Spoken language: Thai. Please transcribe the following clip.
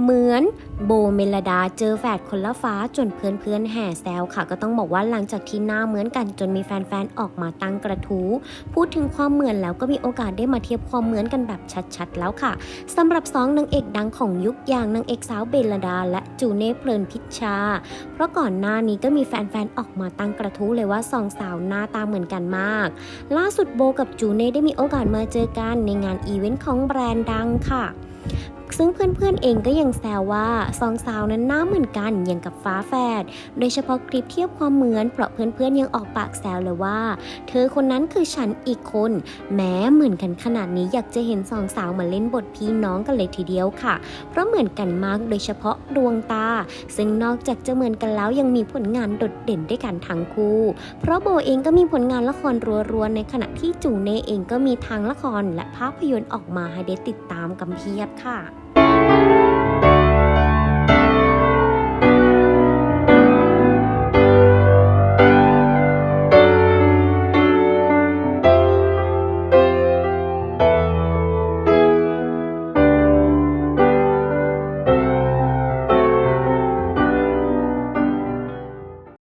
เหมือนโบเมลดาเจอแฝดคนละฟ้าจนเพื่อนๆแห่แซวค่ะ ก็ต้องบอกว่าหลังจากที่หน้าเหมือนกันจนมีแฟนๆออกมาตั้งกระทู้พูดถึงความเหมือนแล้วก็มีโอกาสได้มาเทียบความเหมือนกันแบบชัดๆ แล้วค่ะสำหรับสองนางเอกดังของยุคอย่างนางเอกสาวเบลดา และจูเน่เพลินพิชชา เพราะก่อนหน้านี้ก็มีแฟนๆออกมาตั้งกระทู้เลยว่าสองสาวหน้าตาเหมือนกันมาก ล่าสุดโบกับจูเน่ได้มีโอกาสมาเจอกันในงานอีเวนต์ของแบรนด์ดังค่ะ ซึ่งเพื่อนๆเองก็ยังแซวว่าสองสาวนั้นหน้าเหมือนกันอย่างกับฟ้าแฝด โดยเฉพาะคลิปเทียบความเหมือนเพราะเพื่อนๆยังออกปากแซวเลยว่า เธอคนนั้นคือฉันอีกคน แม้เหมือนกันขนาดนี้อยากจะเห็นสองสาวมาเล่นบทพี่น้องกันเลยทีเดียวค่ะ เพราะเหมือนกันมากโดยเฉพาะดวงตา ซึ่งนอกจากจะเหมือนกันแล้วยังมีผลงานโดดเด่นด้วยกันทั้งคู่ เพราะโบเองก็มีผลงานละครรัวๆในขณะที่จูเน่เองก็มีทางละครและภาพยนตร์ออกมาให้ได้ติดตามกันเพียบค่ะ Thank you.